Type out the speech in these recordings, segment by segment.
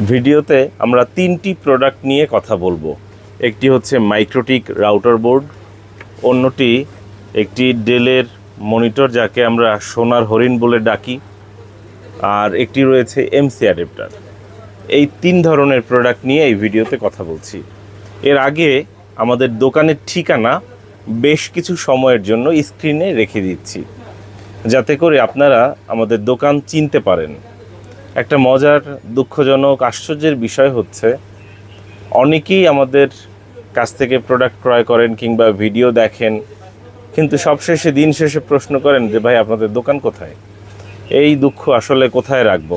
ভিডিওতে আমরা তিনটি প্রোডাক্ট নিয়ে কথা বলব। একটি হচ্ছে মাইক্রোটিক রাউটার বোর্ড অন্যটি একটি ডেলের মনিটর যাকে আমরা সোনার হরিণ বলে ডাকি, আর একটি রয়েছে এমসি অ্যাডাপ্টার এই তিন ধরনের প্রোডাক্ট নিয়ে এই ভিডিওতে কথা বলছি। এর আগে আমাদের দোকানের ঠিকানা বেশ কিছু সময়ের জন্য স্ক্রিনে রেখে দিচ্ছি, যাতে করে আপনারা আমাদের দোকান চিনতে পারেন। একটা মজার, দুঃখজনক, আশ্চর্যের বিষয় হচ্ছে, অনেকেই আমাদের কাছ থেকে প্রোডাক্ট ক্রয় করেন কিংবা ভিডিও দেখেন, কিন্তু সবশেষে, দিন শেষে প্রশ্ন করেন যে, ভাই, আপনাদের দোকান কোথায়? এই দুঃখ আসলে কোথায় রাখব?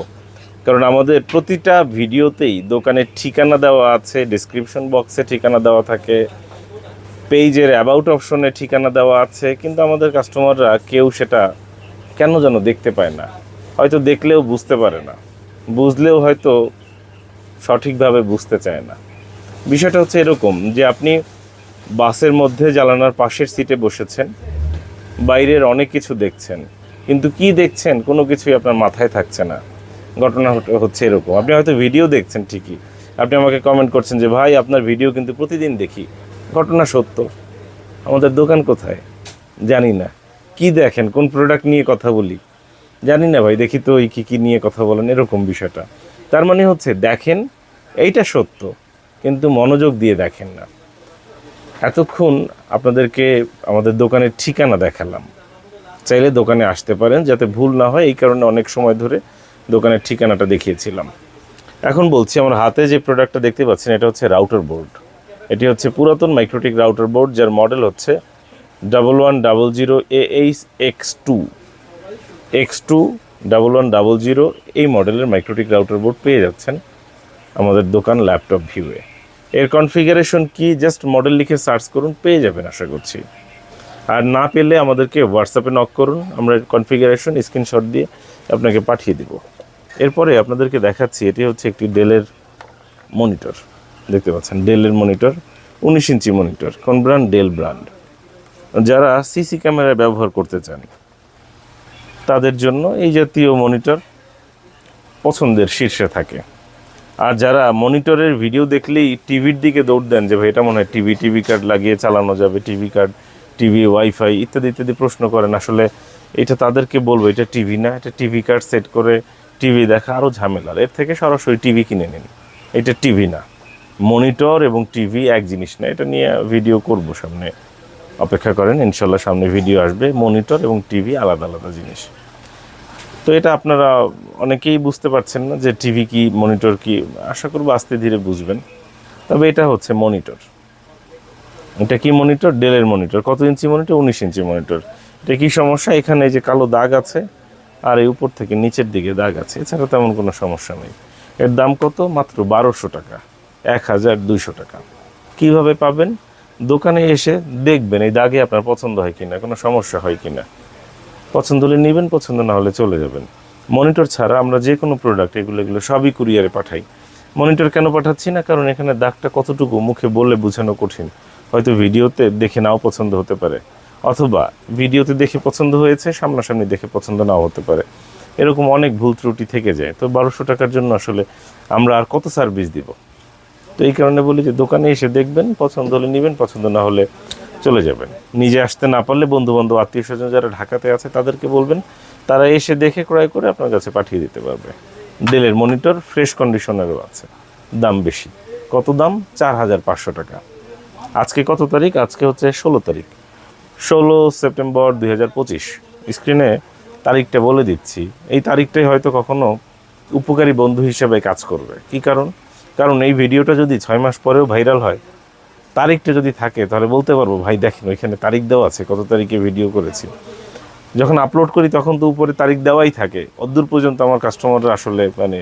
কারণ আমাদের প্রতিটা ভিডিওতেই দোকানের ঠিকানা দেওয়া আছে ডিসক্রিপশন বক্সে ঠিকানা দেওয়া থাকে পেজের অ্যাবাউট অপশনে ঠিকানা দেওয়া আছে, কিন্তু আমাদের কাস্টমাররা কেউ সেটা কেন যেন দেখতে পায় না? হয়তো দেখলেও বুঝতে পারে না। বুঝলেও হয়তো সঠিকভাবে বুঝতে চায় না। বিষয়টা হচ্ছে এরকম যে আপনি বাসের মধ্যে জ্বালানোর পাশের সিটে বসেছেন, বাইরের অনেক কিছু দেখছেন, কিন্তু কি দেখছেন কোনো কিছুই আপনার মাথায় থাকছে না। ঘটনা হচ্ছে এরকম। আপনি হয়তো ভিডিও দেখছেন ঠিকই। আপনি আমাকে কমেন্ট করছেন যে, ভাই, আপনার ভিডিও কিন্তু প্রতিদিন দেখি। ঘটনা সত্য। আমাদের দোকান কোথায়? জানি না। কি দেখেন? কোন প্রোডাক্ট নিয়ে কথা বলি? জানি না ভাই, দেখি তো ওই কী কী নিয়ে কথা বলেন, এরকম বিষয়টা। তার মানে হচ্ছে, দেখেন, এইটা সত্য, কিন্তু মনোযোগ দিয়ে দেখেন না। এতক্ষণ আপনাদেরকে আমাদের দোকানের ঠিকানা দেখালাম। চাইলে দোকানে আসতে পারেন, যাতে ভুল না হয়, এই কারণে অনেক সময় ধরে দোকানের ঠিকানাটা দেখিয়েছিলাম। এখন বলছি, আমার হাতে যে প্রোডাক্টটা দেখতে পাচ্ছেন, এটা হচ্ছে রাউটার বোর্ড এটি হচ্ছে পুরাতন মাইক্রোটিক রাউটার বোর্ড যার মডেল হচ্ছে double one double zero A H X two X two double one double zero এই মডেলের মাইক্রোটিক রাউটার বোর্ড পেয়ে যাচ্ছেন আমাদের দোকান ল্যাপটপ ভিউয়ে এর কনফিগারেশন কি? জাস্ট মডেল লিখে সার্চ করুন, পেয়ে যাবেন আশা করছি। আর না পেলে আমাদেরকে হোয়াটসঅ্যাপে নক করুন, আমরা কনফিগারেশন স্ক্রিনশট দিয়ে আপনাকে পাঠিয়ে দিব। এরপরে আপনাদেরকে দেখাচ্ছি, এটি হচ্ছে একটি ডেলের মনিটর দেখতে পাচ্ছেন ডেলের মনিটর উনিশ ইঞ্চি মনিটর কোন ব্র্যান্ড ডেল ব্র্যান্ড যারা সিসি ক্যামেরা ব্যবহার করতে চান তাদের জন্য এই জাতীয় মনিটর পছন্দের শীর্ষে থাকে। আর যারা মনিটরের ভিডিও দেখলেই টিভির দিকে দৌড় দেন যে, ভাই, এটা মনে হয় টিভি টিভি কার্ড লাগিয়ে চালানো যাবে, টিভি কার্ড, টিভি, ওয়াইফাই, ইত্যাদি ইত্যাদি প্রশ্ন করেন। আসলে এটা তাদেরকে বলব, এটা টিভি না, এটা টিভি কার্ড সেট করে টিভি দেখা আরও ঝামেলার এর থেকে সরাসরি টিভি কিনে নিন। এটা টিভি না। মনিটর এবং টিভি এক জিনিস না, এটা নিয়ে ভিডিও করব সামনে। অপেক্ষা করেন, ইনশাল্লাহ সামনে ভিডিও আসবে মনিটর এবং টিভি আলাদা আলাদা জিনিস। তো এটা আপনারা অনেকেই বুঝতে পারছেন না যে টিভি কি মনিটর কি, আশা করব আস্তে ধীরে বুঝবেন। তবে এটা হচ্ছে মনিটর এটা কি মনিটর ডেলের মনিটর কত ইঞ্চি মনিটর উনিশ ইঞ্চি মনিটর এটা কি সমস্যা? এখানে যে কালো দাগ আছে, আর এই উপর থেকে নিচের দিকে দাগ আছে। এছাড়া তেমন কোনো সমস্যা নেই। এর দাম কত? মাত্র বারোশো টাকা। এক হাজার দুইশো টাকা। কীভাবে পাবেন? দোকানে এসে দেখবেন এই দাগে আপনার পছন্দ হয় কিনা, কোনো সমস্যা হয় কিনা। পছন্দ হলে নেবেন, পছন্দ না হলে চলে যাবেন। মনিটর ছাড়া আমরা যে কোনো প্রোডাক্ট এগুলো এগুলো সবই কুরিয়ারে পাঠাই। মনিটর কেন পাঠাচ্ছি না? কারণ এখানে দাগটা কতটুকু মুখে বললে বোঝানো কঠিন। হয়তো ভিডিওতে দেখে নাও পছন্দ হতে পারে, অথবা ভিডিওতে দেখে পছন্দ হয়েছে, সামনাসামনি দেখে পছন্দ নাও হতে পারে। এরকম অনেক ভুল ত্রুটি থেকে যায়। তো বারোশো টাকার জন্য আসলে আমরা আর কত সার্ভিস দিব? তো এই কারণে বলি যে দোকানে এসে দেখবেন, পছন্দ হলে নেবেন, পছন্দ না হলে চলে যাবেন। নিজে আসতে না পারলে বন্ধু বান্ধব আত্মীয় স্বজন যারা ঢাকাতে আছে তাদেরকে বলবেন, তারা এসে দেখে ক্রয় করে আপনার কাছে পাঠিয়ে দিতে পারবে। ডেলের মনিটর ফ্রেশ কন্ডিশনারও আছে, দাম বেশি। কত দাম? চার হাজার পাঁচশো টাকা। আজকে কত তারিখ? আজকে হচ্ছে ষোলো তারিখ। ষোলো সেপ্টেম্বর দুই হাজার পঁচিশ। স্ক্রিনে তারিখটা বলে দিচ্ছি। এই তারিখটাই হয়তো কখনো উপকারী বন্ধু হিসেবে কাজ করবে। কি কারণ? কারণ এই ভিডিওটা যদি ছয় মাস পরেও ভাইরাল হয়, তারিখটা যদি থাকে, তাহলে বলতে পারব, ভাই, দেখেন, ওইখানে তারিখ দেওয়া আছে, কত তারিখে ভিডিও করেছি। যখন আপলোড করি, তখন তো উপরে তারিখ দেওয়াই থাকে। অদূর পর্যন্ত আমার কাস্টমাররা আসলে মানে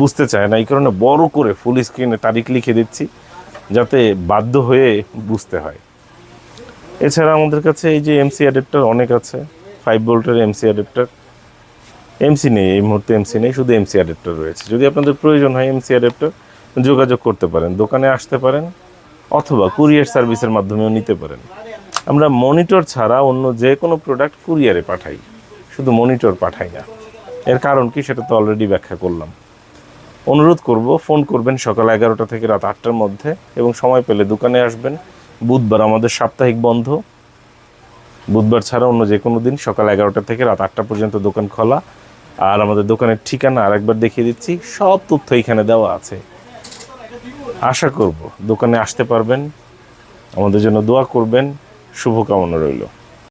বুঝতে চায় না, এই কারণে বড় করে ফুল স্ক্রিনে তারিখ লিখে দিচ্ছি, যাতে বাধ্য হয়ে বুঝতে হয়। এছাড়া আমাদের কাছে এই যে এমসি অ্যাডাপ্টার অনেক আছে ফাইভ ভোল্টের এমসি অ্যাডাপ্টার এমসি নেই, এই মুহূর্তে এমসি নেই, শুধু এমসি অ্যাডাপ্টার রয়েছে। যদি আপনাদের প্রয়োজন হয় এমসি অ্যাডাপ্টার যোগাযোগ করতে পারেন, দোকানে আসতে পারেন, অথবা কুরিয়ার সার্ভিসের মাধ্যমেও নিতে পারেন। আমরা মনিটর ছাড়া অন্য যে কোনো প্রোডাক্ট কুরিয়ারে পাঠাই, শুধু মনিটর পাঠাই না। এর কারণ কি সেটা তো অলরেডি ব্যাখ্যা করলাম। অনুরোধ করব, ফোন করবেন সকাল এগারোটা থেকে রাত আটটার মধ্যে এবং সময় পেলে দোকানে আসবেন। বুধবার আমাদের সাপ্তাহিক বন্ধ। বুধবার ছাড়া অন্য যে কোনো দিন সকাল এগারোটা থেকে রাত আটটা পর্যন্ত দোকান খোলা। আর আমাদের দোকানের ঠিকানা আরেকবার দেখিয়ে দিচ্ছি, সব তথ্য এখানে দেওয়া আছে। আশা করব দোকানে আসতে পারবেন। আমাদের জন্য দোয়া করবেন। শুভকামনা রইল।